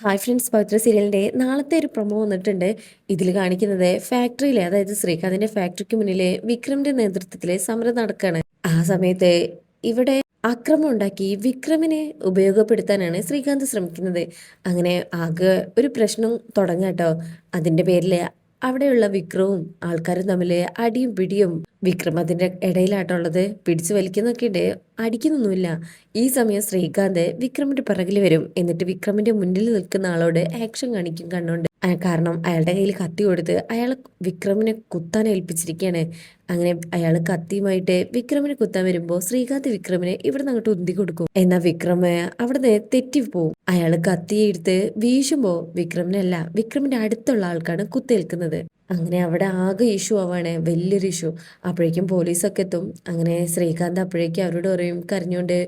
Hi friends പവിത്ര സീരിയലിന്റെ നാളത്തെ ഒരു പ്രൊമോ വന്നിട്ടുണ്ട്. ഇതിൽ കാണിക്കുന്നത് ഫാക്ടറിയിലെ അതായത് ശ്രീകാന്തിന്റെ ഫാക്ടറിക്ക് മുന്നിലെ വിക്രമിന്റെ നേതൃത്വത്തിലെ സമരം നടക്കുകയാണ് ആ സമയത്ത് ഇവിടെ അക്രമം ഉണ്ടാക്കി വിക്രമിനെ ഉപയോഗപ്പെടുത്താനാണ് ശ്രീകാന്ത് ശ്രമിക്കുന്നത്. അങ്ങനെ ആകെ ഒരു പ്രശ്നം തുടങ്ങാട്ടോ. അതിന്റെ പേരിൽ അവിടെയുള്ള വിക്രവും ആൾക്കാരും തമ്മിൽ അടിയും പിടിയും വിക്രം അതിന്റെ ഇടയിലാട്ടുള്ളത് പിടിച്ചു വലിക്കുന്നൊക്കെ ഉണ്ട് അടിക്കുന്നൊന്നുമില്ല. ഈ സമയം ശ്രീകാന്ത് വിക്രമിന്റെ പിറകിൽ വരും. എന്നിട്ട് വിക്രമിന്റെ മുന്നിൽ നിൽക്കുന്ന ആളോട് ആക്ഷൻ കാണിക്കും കണ്ണുണ്ട് കാരണം അയാളുടെ കയ്യിൽ കത്തി കൊടുത്ത് അയാൾ വിക്രമിനെ കുത്താൻ ഏൽപ്പിച്ചിരിക്കുകയാണ്. അങ്ങനെ അയാൾ കത്തിയുമായിട്ട് വിക്രമിനെ കുത്താൻ വരുമ്പോൾ ശ്രീകാന്ത് വിക്രമിനെ ഇവിടെ നിന്ന് അങ്ങോട്ട് ഉന്തി കൊടുക്കും. എന്നാൽ വിക്രമ അവിടുന്ന് തെറ്റിപ്പോവും അയാൾ കത്തിയെടുത്ത് വീശുമ്പോൾ വിക്രമിനല്ല വിക്രമിന്റെ അടുത്തുള്ള ആൾക്കാണ് കുത്തേൽക്കുന്നത്. അങ്ങനെ അവിടെ ആകെ ഇഷ്യൂ ആവാണ് വലിയൊരു ഇഷ്യൂ അപ്പോഴേക്കും പോലീസൊക്കെ എത്തും. അങ്ങനെ ശ്രീകാന്ത് അപ്പോഴേക്കും അവരോട് പറയും കരഞ്ഞുകൊണ്ട്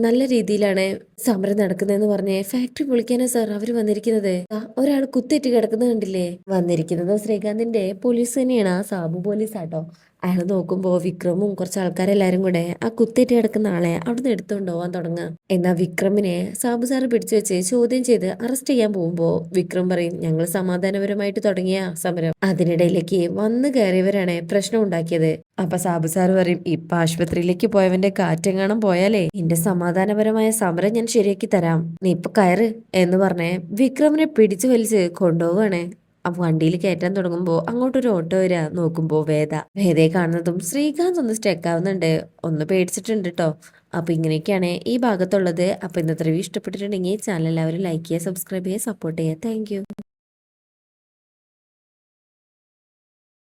നല്ല രീതിയിലാണ് സമരം നടക്കുന്നതെന്ന് പറഞ്ഞ് ഫാക്ടറി പൊളിക്കാനാ സാർ അവർ വന്നിരിക്കുന്നത്? ഒരാൾ കുത്തേറ്റ് കിടക്കുന്നത് കണ്ടില്ലേ? വന്നിരിക്കുന്നത് ശ്രീകാന്തിന്റെ പോലീസ് തന്നെയാണ്. ആ സാബു പോലീസ് ആട്ടോ അയാൾ നോക്കുമ്പോ വിക്രമും കുറച്ച് ആൾക്കാരെല്ലാരും കൂടെ ആ കുത്തേറ്റ് കിടക്കുന്ന ആളെ അവിടുന്ന് എടുത്തുകൊണ്ട് പോകാൻ തുടങ്ങുക. എന്നാൽ വിക്രമിനെ സാബു സാറ് പിടിച്ചു വെച്ച് ചോദ്യം ചെയ്ത് അറസ്റ്റ് ചെയ്യാൻ പോകുമ്പോൾ വിക്രം പറയും ഞങ്ങൾ സമാധാനപരമായിട്ട് തുടങ്ങിയ സമരം. അതിനിടയിലേക്ക് വന്നു കയറിയവരാണ് പ്രശ്നം ഉണ്ടാക്കിയത്. അപ്പൊ സാബു പറയും ഇപ്പൊ ആശുപത്രിയിലേക്ക് പോയവന്റെ കാറ്റെങ്ങാണം പോയാലേ എന്റെ സമാധാനപരമായ സമരം ഞാൻ ശരിയാക്കി തരാം. നീ ഇപ്പൊ കയറ്. എന്ന് പറഞ്ഞ് വിക്രമിനെ പിടിച്ചു വലിച്ച് കൊണ്ടുപോവാണ് അപ്പൊ വണ്ടിയിൽ കയറ്റാൻ തുടങ്ങുമ്പോൾ അങ്ങോട്ടൊരു ഓട്ടോ വരാ നോക്കുമ്പോൾ വേദ. വേദയെ കാണുന്നതും ശ്രീകാന്ത് ഒന്ന് സ്റ്റെക്ക് ആവുന്നുണ്ട്. ഒന്ന് പേടിച്ചിട്ടുണ്ട് കേട്ടോ അപ്പൊ ഇങ്ങനെയൊക്കെയാണ് ഈ ഭാഗത്തുള്ളത്. അപ്പൊ ഇന്നത്തെ റിവ്യൂ ഇഷ്ടപ്പെട്ടിട്ടുണ്ടെങ്കിൽ ചാനൽ എല്ലാവരും ലൈക്ക് ചെയ്യുക സബ്സ്ക്രൈബ് ചെയ്യുക സപ്പോർട്ട് ചെയ്യുക. താങ്ക്